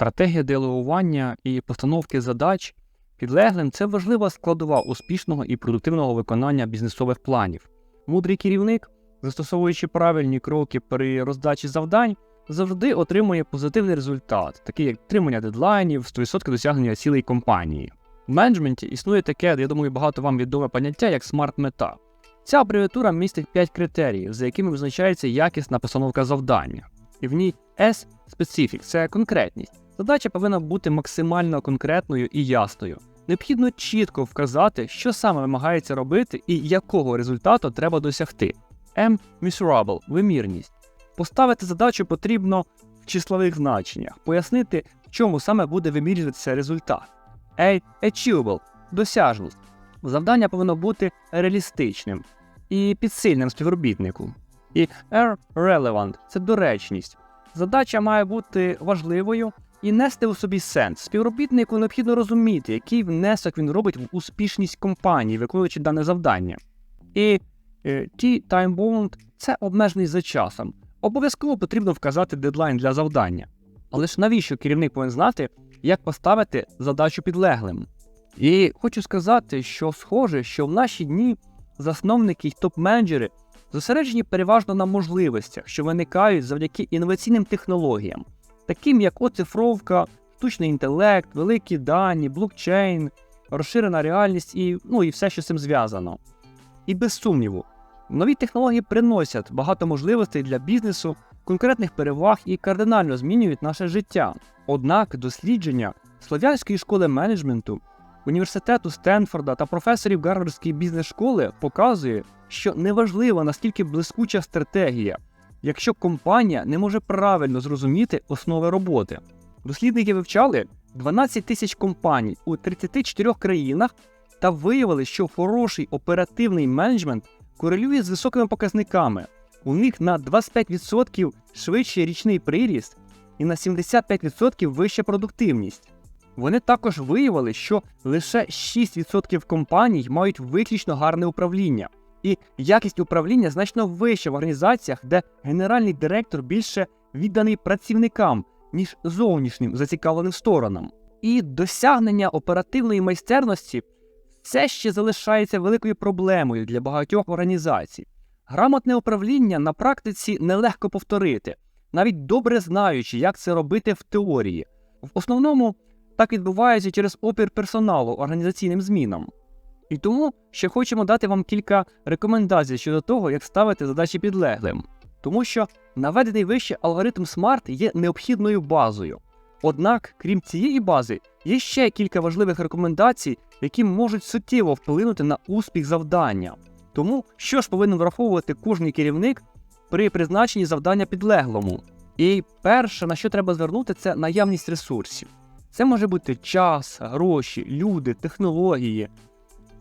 Стратегія делегування і постановки задач підлеглим це важлива складова успішного і продуктивного виконання бізнесових планів. Мудрий керівник, застосовуючи правильні кроки при роздачі завдань, завжди отримує позитивний результат, такий як отримання дедлайнів, 100% досягнення цілей компанії. В менеджменті існує таке, я думаю, багато вам відоме поняття як смарт-мета. Ця абревіатура містить 5 критеріїв, за якими визначається якісна постановка завдання. І в ній S Specific – це конкретність. Задача повинна бути максимально конкретною і ясною. Необхідно чітко вказати, що саме вимагається робити і якого результату треба досягти. M Measurable – вимірність. Поставити задачу потрібно в числових значеннях, пояснити, в чому саме буде вимірюватися результат. A Achievable – досяжність. Завдання повинно бути реалістичним і підсильним співробітнику. І R Relevant – це доречність. Задача має бути важливою і нести у собі сенс. Співробітнику необхідно розуміти, який внесок він робить в успішність компанії, виконуючи дане завдання. І е, T-Time – це обмеженість за часом. Обов'язково потрібно вказати дедлайн для завдання. Але ж навіщо керівник повинен знати, як поставити задачу підлеглим? І хочу сказати, що схоже, що в наші дні засновники й топ-менеджери зосереджені переважно на можливостях, що виникають завдяки інноваційним технологіям, таким як оцифровка, штучний інтелект, великі дані, блокчейн, розширена реальність і, ну, і все, що з цим зв'язано. І без сумніву, нові технології приносять багато можливостей для бізнесу, конкретних переваг і кардинально змінюють наше життя. Однак дослідження Слов'янської школи менеджменту, університету Стенфорда та професорів Гарвардської бізнес-школи показує, що неважливо наскільки блискуча стратегія, якщо компанія не може правильно зрозуміти основи роботи. Дослідники вивчали 12 тисяч компаній у 34 країнах та виявили, що хороший оперативний менеджмент корелює з високими показниками. У них на 25% швидший річний приріст і на 75% вища продуктивність. Вони також виявили, що лише 6% компаній мають виключно гарне управління, і якість управління значно вища в організаціях, де генеральний директор більше відданий працівникам, ніж зовнішнім зацікавленим сторонам. І досягнення оперативної майстерності все ще залишається великою проблемою для багатьох організацій. Грамотне управління на практиці нелегко повторити, навіть добре знаючи, як це робити в теорії. В основному так відбувається через опір персоналу організаційним змінам. І тому ще хочемо дати вам кілька рекомендацій щодо того, як ставити задачі підлеглим, тому що наведений вище алгоритм SMART є необхідною базою. Однак, крім цієї бази, є ще кілька важливих рекомендацій, які можуть суттєво вплинути на успіх завдання. Тому що ж повинен враховувати кожний керівник при призначенні завдання підлеглому? І перше, на що треба звернути, це наявність ресурсів. Це може бути час, гроші, люди, технології,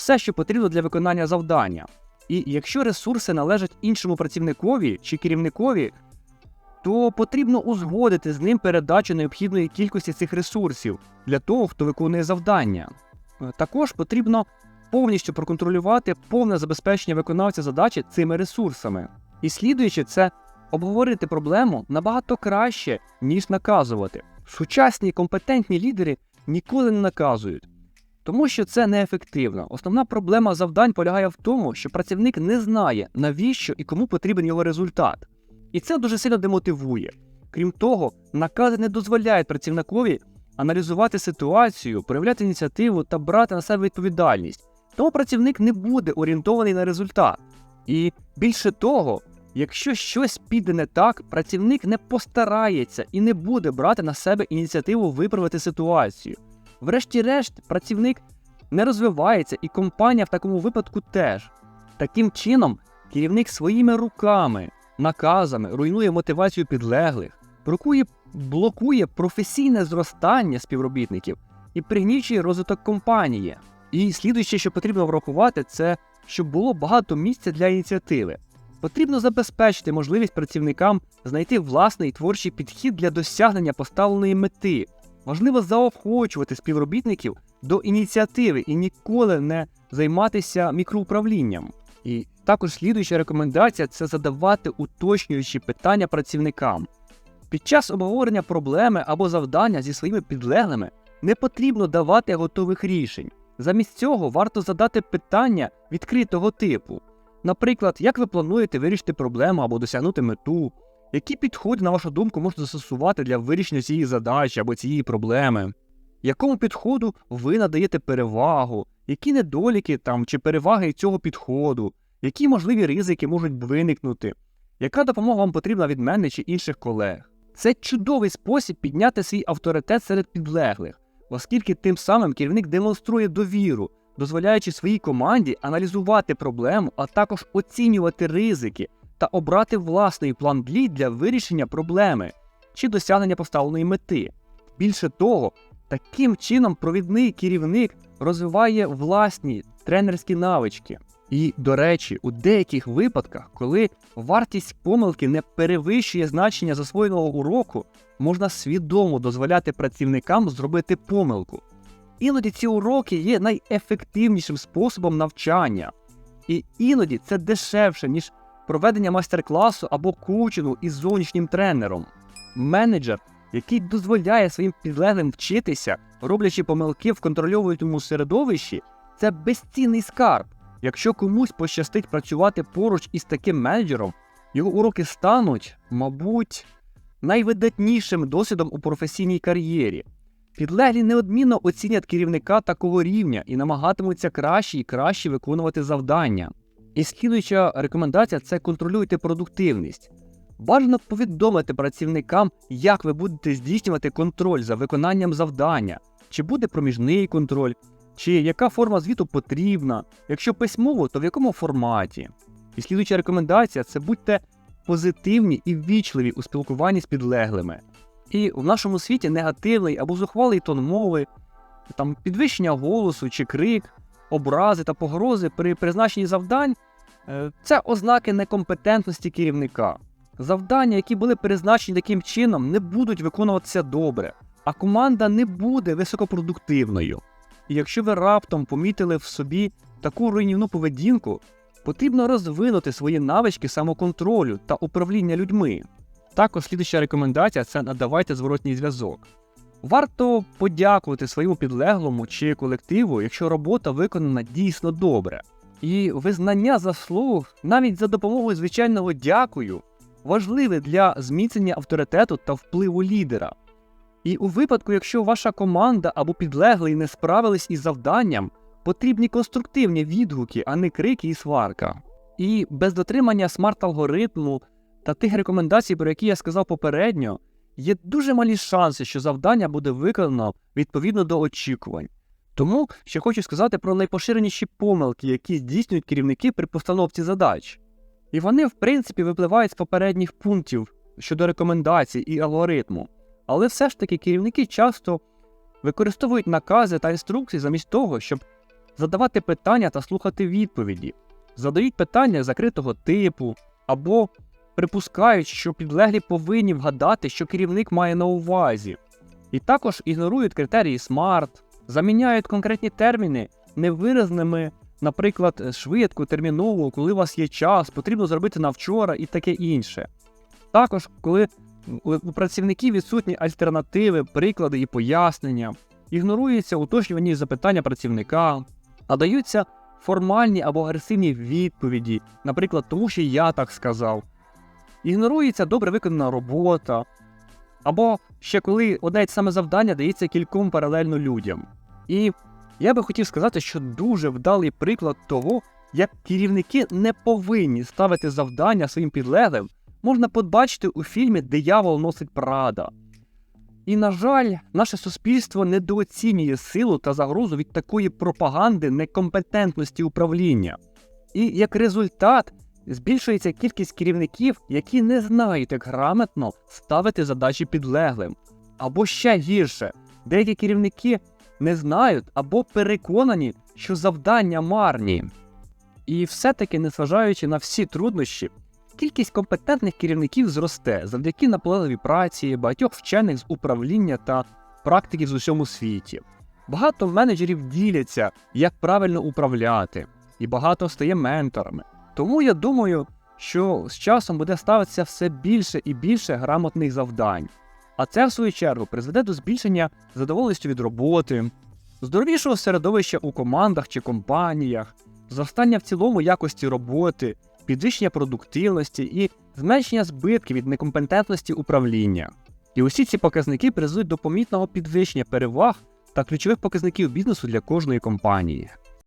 все, що потрібно для виконання завдання. І якщо ресурси належать іншому працівникові чи керівникові, то потрібно узгодити з ним передачу необхідної кількості цих ресурсів для того, хто виконує завдання. Е, Також потрібно повністю проконтролювати повне забезпечення виконавця задачі цими ресурсами. І слідуючи це, обговорити проблему набагато краще, ніж наказувати. Сучасні компетентні лідери ніколи не наказують, тому що це неефективно. Основна проблема завдань полягає в тому, що працівник не знає, навіщо і кому потрібен його результат. І це дуже сильно демотивує. Крім того, накази не дозволяють працівникові аналізувати ситуацію, проявляти ініціативу та брати на себе відповідальність. Тому працівник не буде орієнтований на результат. І більше того, якщо щось піде не так, працівник не постарається і не буде брати на себе ініціативу виправити ситуацію. Врешті-решт, працівник не розвивається, і компанія в такому випадку теж. Таким чином, керівник своїми руками, наказами руйнує мотивацію підлеглих, блокує, блокує професійне зростання співробітників і пригнічує розвиток компанії. І слідуюче, що потрібно врахувати, це щоб було багато місця для ініціативи. Потрібно забезпечити можливість працівникам знайти власний творчий підхід для досягнення поставленої мети. Важливо заохочувати співробітників до ініціативи і ніколи не займатися мікроуправлінням. І також слідуюча рекомендація це задавати уточнюючі питання працівникам. Під час обговорення проблеми або завдання зі своїми підлеглими не потрібно давати готових рішень. Замість цього варто задати питання відкритого типу. Наприклад, як ви плануєте вирішити проблему або досягнути мету, які підходи, на вашу думку, можна застосувати для вирішення цієї задачі або цієї проблеми? Якому підходу ви надаєте перевагу, які недоліки там чи переваги цього підходу, які можливі ризики можуть виникнути, яка допомога вам потрібна від мене чи інших колег? Це чудовий спосіб підняти свій авторитет серед підлеглих, оскільки тим самим керівник демонструє довіру, дозволяючи своїй команді аналізувати проблему, а також оцінювати ризики та обрати власний план дій для вирішення проблеми чи досягнення поставленої мети. Більше того, таким чином провідний керівник розвиває власні тренерські навички. І, до речі, у деяких випадках, коли вартість помилки не перевищує значення засвоєного уроку, можна свідомо дозволяти працівникам зробити помилку. Іноді ці уроки є найефективнішим способом навчання, і іноді це дешевше, ніж проведення майстер-класу або коучингу із зовнішнім тренером. Менеджер, який дозволяє своїм підлеглим вчитися, роблячи помилки в контрольовуючому середовищі, це безцінний скарб. Якщо комусь пощастить працювати поруч із таким менеджером, його уроки стануть, мабуть, найвидатнішим досвідом у професійній кар'єрі. Підлеглі неодмінно оцінять керівника такого рівня і намагатимуться краще і краще виконувати завдання. І слідуюча рекомендація це контролюйте продуктивність. Бажано повідомити працівникам, як ви будете здійснювати контроль за виконанням завдання, чи буде проміжний контроль, чи яка форма звіту потрібна, якщо письмово, то в якому форматі. І слідуюча рекомендація це будьте позитивні і ввічливі у спілкуванні з підлеглими. І в нашому світі негативний або зухвалий тон мови, там підвищення голосу чи крик, образи та погрози при призначенні завдань е, це ознаки некомпетентності керівника. Завдання, які були призначені таким чином, не будуть виконуватися добре, а команда не буде високопродуктивною. І якщо ви раптом помітили в собі таку руйнівну поведінку, потрібно розвинути свої навички самоконтролю та управління людьми. Також слідуща рекомендація це надавайте зворотній зв'язок. Варто подякувати своєму підлеглому чи колективу, якщо робота виконана дійсно добре. І визнання заслуг навіть за допомогою звичайного дякую важливе для зміцнення авторитету та впливу лідера. І у випадку, якщо ваша команда або підлеглий не справились із завданням, потрібні конструктивні відгуки, а не крики і сварка. І без дотримання смарт-алгоритму та тих рекомендацій, про які я сказав попередньо, є дуже малі шанси, що завдання буде виконано відповідно до очікувань. Тому ще хочу сказати про найпоширеніші помилки, які здійснюють керівники при постановці задач. І вони, в принципі, випливають з попередніх пунктів щодо рекомендацій і алгоритму. Але все ж таки керівники часто використовують накази та інструкції замість того, щоб задавати питання та слухати відповіді, задають питання закритого типу або припускають, що підлеглі повинні вгадати, що керівник має на увазі, і також ігнорують критерії SMART, заміняють конкретні терміни невиразними, наприклад, швидко, терміново, коли у вас є час, потрібно зробити на вчора і таке інше. Також, коли у працівників відсутні альтернативи, приклади і пояснення, ігноруються уточнювані запитання працівника, надаються формальні або агресивні відповіді, наприклад, тому що я так сказав. Ігнорується добре виконана робота, або ще коли одне й саме завдання дається кільком паралельно людям. І я би хотів сказати, що дуже вдалий приклад того, як керівники не повинні ставити завдання своїм підлеглим, можна побачити у фільмі Диявол носить Прада. І, на жаль, наше суспільство недооцінює силу та загрозу від такої пропаганди некомпетентності управління. І як результат збільшується кількість керівників, які не знають, як грамотно ставити задачі підлеглим. Або ще гірше, деякі керівники не знають або переконані, що завдання марні. І все-таки, незважаючи на всі труднощі, кількість компетентних керівників зросте завдяки наполегливій праці, багатьох вчених з управління та практиків з усьому світі. Багато менеджерів діляться, як правильно управляти, і багато стає менторами. Тому я думаю, що з часом буде ставитися все більше і більше грамотних завдань. А це, в свою чергу, призведе до збільшення задоволеності від роботи, здоровішого середовища у командах чи компаніях, зростання в цілому якості роботи, підвищення продуктивності і зменшення збитків від некомпетентності управління. І усі ці показники призведуть до помітного підвищення переваг та ключових показників бізнесу для кожної компанії.